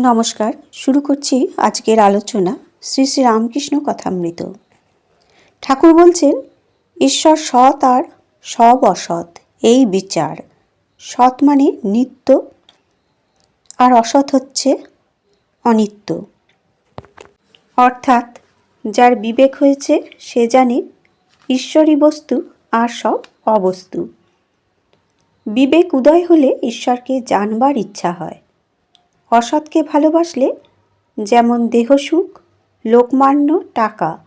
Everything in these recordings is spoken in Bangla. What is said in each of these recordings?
নমস্কার, শুরু করছি আজকের আলোচনা শ্রী শ্রী রামকৃষ্ণ কথামৃত। ঠাকুর বলছেন, ঈশ্বর সৎ আর সব অসৎ, এই বিচার। সৎ মানে নিত্য আর অসৎ হচ্ছে অনিত্য। অর্থাৎ যার বিবেক হয়েছে, সে জানে ঈশ্বরী বস্তু আর সব অবস্তু। বিবেক উদয় হলে ঈশ্বরকে জানবার ইচ্ছা হয়। অসৎকে ভালোবাসলে যেমন দেহসুখ লোকমান্য টাকা।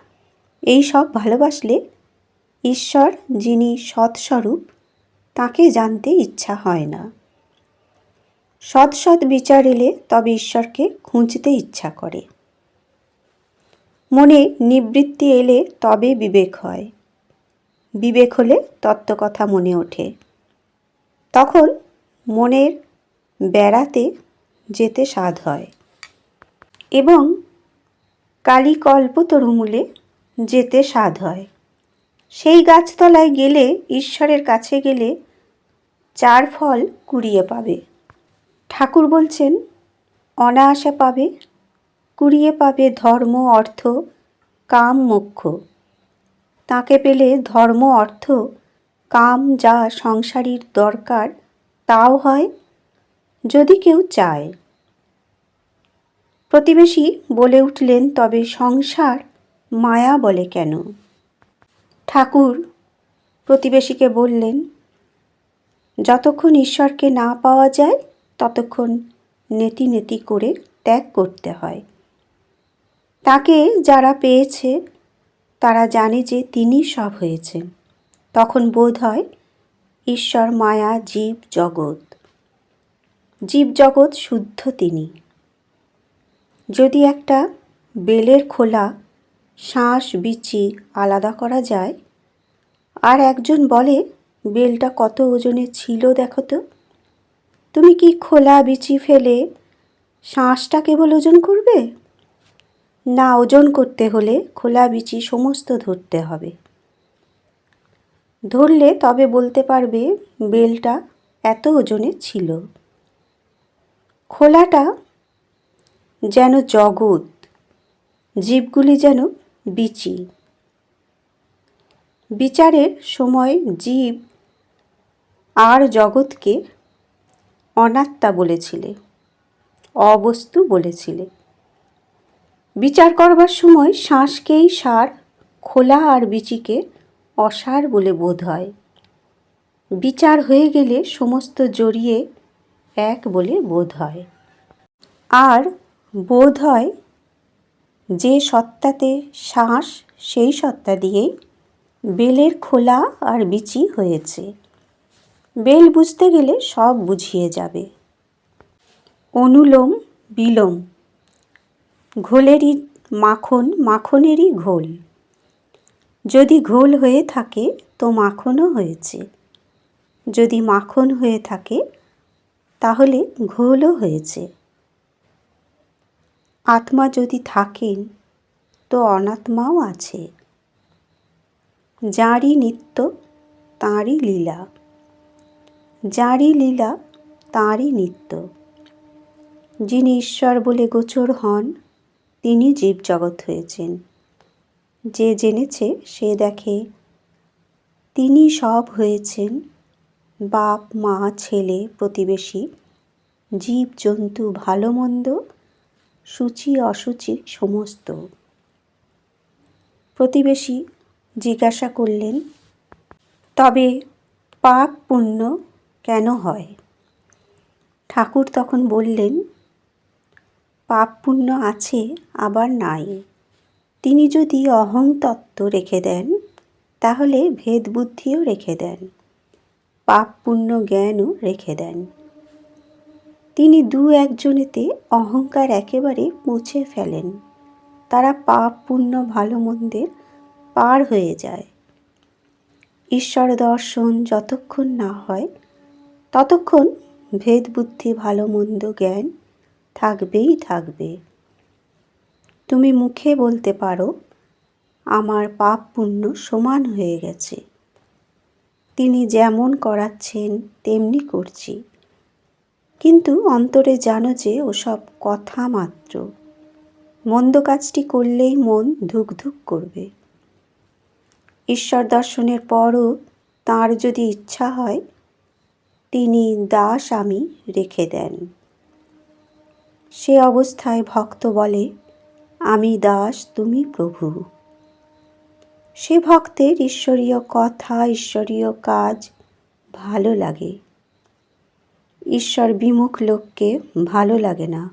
এই সব ভালোবাসলে ঈশ্বর যিনি সৎস্বরূপ, তাকে জানতে ইচ্ছা হয় না। সৎ সৎ বিচার এলে তবে ঈশ্বরকে খুঁজতে ইচ্ছা করে। মনে নিবৃত্তি এলে তবে বিবেক হয়। বিবেক হলে তত্ত্বকথা মনে ওঠে। তখন মনের বেড়াতে যেতে স্বাদ হয়। এবং কালী কল্পতরুমূলে যেতে স্বাদ হয়। সেই গাছতলায় গেলে, ঈশ্বরের কাছে গেলে চার ফল কুড়িয়ে পাবে। ঠাকুর বলছেন, অনায়াসে পাবে। কুড়িয়ে পাবে ধর্ম, অর্থ, কাম, মোক্ষ। তাকে পেলে ধর্ম, অর্থ, কাম, যা সংসারীর দরকার, তাও হয় যদি কেউ চায়। প্রতিবেশী বলে উঠলেন, তবে সংসার মায়া বলে কেন? ঠাকুর প্রতিবেশীকে বললেন, যতক্ষণ ঈশ্বরকে না পাওয়া যায়, ততক্ষণ নেতি নেতি করে ত্যাগ করতে হয়। তাকে যারা পেয়েছে, তারা জানে যে তিনি সব হয়েছে। তখন বোধ হয় ঈশ্বর মায়া, জীব জগৎ। জীব জগৎ শুদ্ধ তিনি। যদি একটা বেলের খোলা শ্বাস বিচি আলাদা করা যায়? আর একজন বলে, বেলটা কত ওজনে ছিল দেখো তো? তুমি কি খোলা বিচি ফেলে শ্বাসটা কেবল ওজন করবে? না, ওজন করতে হলে খোলা বিচি সমস্ত ধরতে হবে। ধরলে তবে বলতে পারবে, বেলটা এত ওজনে ছিল। খোলাটা যেন জগৎ, জীবগুলি যেন বিচি। বিচারের সময় জীব আর জগৎকে অনাত্মা বলেছিলে, অবস্তু বলেছিলে। বিচার করবার সময় শ্বাসকেই সার খোলা আর বিচিকে অসার বলে বোধ হয়। বিচার হয়ে গেলে সমস্ত জড়িয়ে এক বলে বোধ হয়। আর বোধ হয় যে সত্তাতে শ্বাস, সেই সত্তা দিয়েই বেলের খোলা আর বিচি হয়েছে। বেল বুঝতে গেলে সব বুঝিয়ে যাবে। অনুলোম বিলোম, ঘোলেরই মাখন মাখনেরই ঘোল। যদি ঘোল হয়ে থাকে তো মাখনও হয়েছে। যদি মাখন হয়ে থাকে তাহলে ঘোলও হয়েছে। আত্মা যদি থাকেন, তো অনাত্মাও আছে। যাঁরই নিত্য, তাঁরই লীলা। যাঁরই লীলা, তাঁরই নিত্য। যিনি ঈশ্বর বলে গোচর হন, তিনি জীবজগৎ হয়েছেন। যে জেনেছে, সে দেখে, তিনি সব হয়েছেন। বাপ, মা, ছেলে, প্রতিবেশী জীব জন্তু ভালো মন্দ সূচি, অসুচি সমস্ত। প্রতিবেশী জিজ্ঞাসা করলেন, তবে পাপ পুণ্য কেন হয়? ঠাকুর তখন বললেন, পাপ পুণ্য আছে, আবার নাই। তিনি যদি অহং তত্ত্ব রেখে দেন, তাহলে ভেদ বুদ্ধিও রেখে দেন। পাপ পুণ্য জ্ঞানও রেখে দেন। তিনি দু একজনেতে অহংকার একেবারে মুছে ফেলেন। তারা পাপ পুণ্য ভালো মন্দের পার হয়ে যায়। ঈশ্বর দর্শন যতক্ষণ না হয়, ততক্ষণ ভেদ বুদ্ধি ভালো মন্দ জ্ঞান থাকবেই থাকবে। তুমি মুখে বলতে পারো, আমার পাপ পুণ্য সমান হয়ে গেছে। তিনি যেমন করাচ্ছেন, তেমনি করছি। কিন্তু অন্তরে জানো যে ওসব কথা মাত্র। মন্দ কাজটি করলেই মন ধুক ধুক করবে। ঈশ্বর দর্শনের পরও তাঁর যদি ইচ্ছা হয়, তিনি দাস আমি রেখে দেন। সে অবস্থায় ভক্ত বলে, আমি দাস, তুমি প্রভু। সে ভক্তের ঈশ্বরীয় কথা, ঈশ্বরীয় কাজ ভালো লাগে। ঈশ্বর বিমুখ লোককে ভালো লাগে না।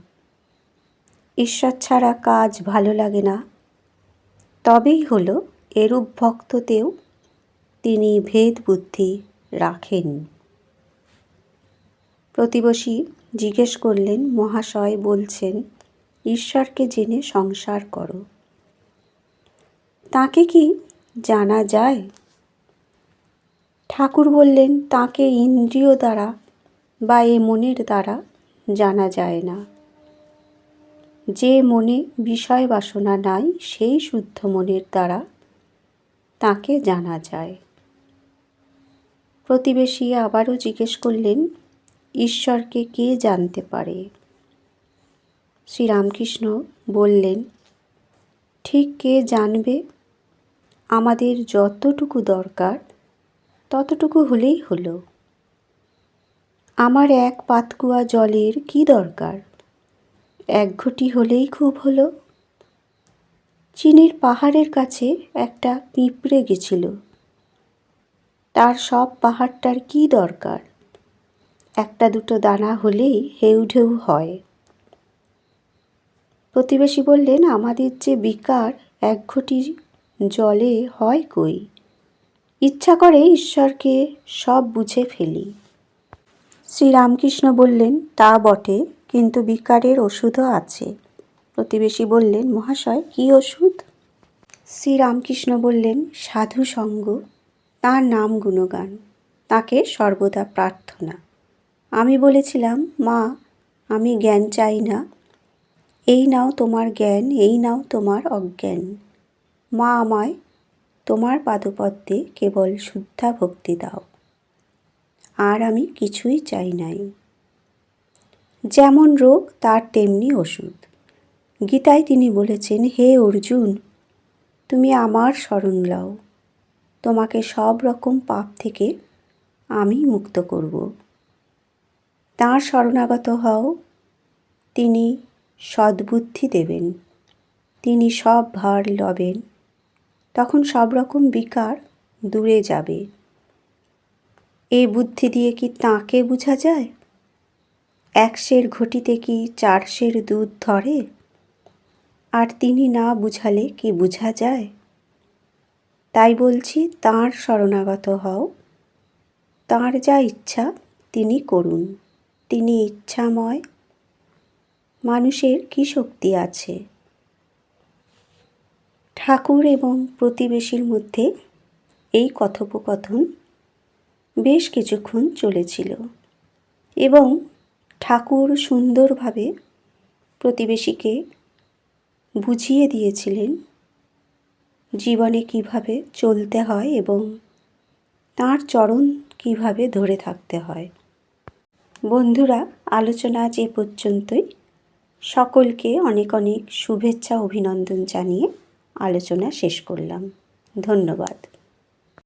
ঈশ্বর ছাড়া কাজ ভালো লাগে না। তবেই হলো এরূপ ভক্ততেও তিনি ভেদ বুদ্ধি রাখেন। প্রতিবেশী জিজ্ঞেস করলেন, মহাশয় বলছেন, ঈশ্বরকে জেনে সংসার করো। তাকে কি জানা যায়? ঠাকুর বললেন, তাকে ইন্দ্রিয় দ্বারা বা এ মনের দ্বারা জানা যায় না। যে মনে বিষয় বাসনা নাই, সেই শুদ্ধ মনের দ্বারা তাকে জানা যায়। প্রতিবেশী আবারও জিজ্ঞেস করলেন, ঈশ্বরকে কে জানতে পারে? শ্রীরামকৃষ্ণ বললেন, ঠিক কে জানবে? আমাদের যতটুকু দরকার, ততটুকু হলেই হলো। আমার এক পাতকুয়া জলের কি দরকার? এক ঘটি হলেই খুব হলো। চীনের পাহাড়ের কাছে একটা পিঁপড়ে গেছিল। তার সব পাহাড়টার কি দরকার? একটা দুটো দানা হলেই হেউ ঢেউ হয়। প্রতিবেশী বললেন, আমাদের যে বিকার এক ঘটি জলে হয় কই? ইচ্ছা করে ঈশ্বরকে সব বুঝে ফেলি। শ্রীরামকৃষ্ণ বললেন, তা বটে, কিন্তু বিকারের ওষুধও আছে। প্রতিবেশী বললেন, মহাশয়, কি ওষুধ? শ্রীরামকৃষ্ণ বললেন, সাধু সঙ্গ, তার নাম গুণগান, তাকে সর্বদা প্রার্থনা। আমি বলেছিলাম, মা, আমি জ্ঞান চাই না, এই নাও তোমার জ্ঞান, এই নাও তোমার অজ্ঞান। মা আমায় তোমার পাদপদ্মে কেবল শুদ্ধা ভক্তি দাও। আর আমি কিছুই চাই নাই। যেমন রোগ, তার তেমনি ওষুধ। গীতায় তিনি বলেছেন, হে অর্জুন, তুমি আমার স্মরণ লও। তোমাকে সব রকম পাপ থেকে আমি মুক্ত করব। তাঁর শরণাগত হও। তিনি সদ্বুদ্ধি দেবেন। তিনি সব ভার লবেন। তখন সব রকম বিকার দূরে যাবে। এই বুদ্ধি দিয়ে কি তাঁকে বোঝা যায়? একশের ঘটিতে কি চারশের দুধ ধরে? আর তিনি না বুঝালে কি বোঝা যায়? তাই বলছি, তাঁর শরণাগত হও। তাঁর যা ইচ্ছা, তিনি করুন। তিনি ইচ্ছাময়। মানুষের কি শক্তি আছে? ঠাকুর এবং প্রতিবেশীর মধ্যে এই কথোপকথন বেশ কিছুক্ষণ চলেছিল এবং ঠাকুর সুন্দরভাবে প্রতিবেশীকে বুঝিয়ে দিয়েছিলেন জীবনে কীভাবে চলতে হয় এবং তার চরণ কীভাবে ধরে থাকতে হয়। বন্ধুরা, আলোচনা আজ এ পর্যন্তই। সকলকে অনেক অনেক শুভেচ্ছা, অভিনন্দন জানিয়ে আলোচনা শেষ করলাম। ধন্যবাদ।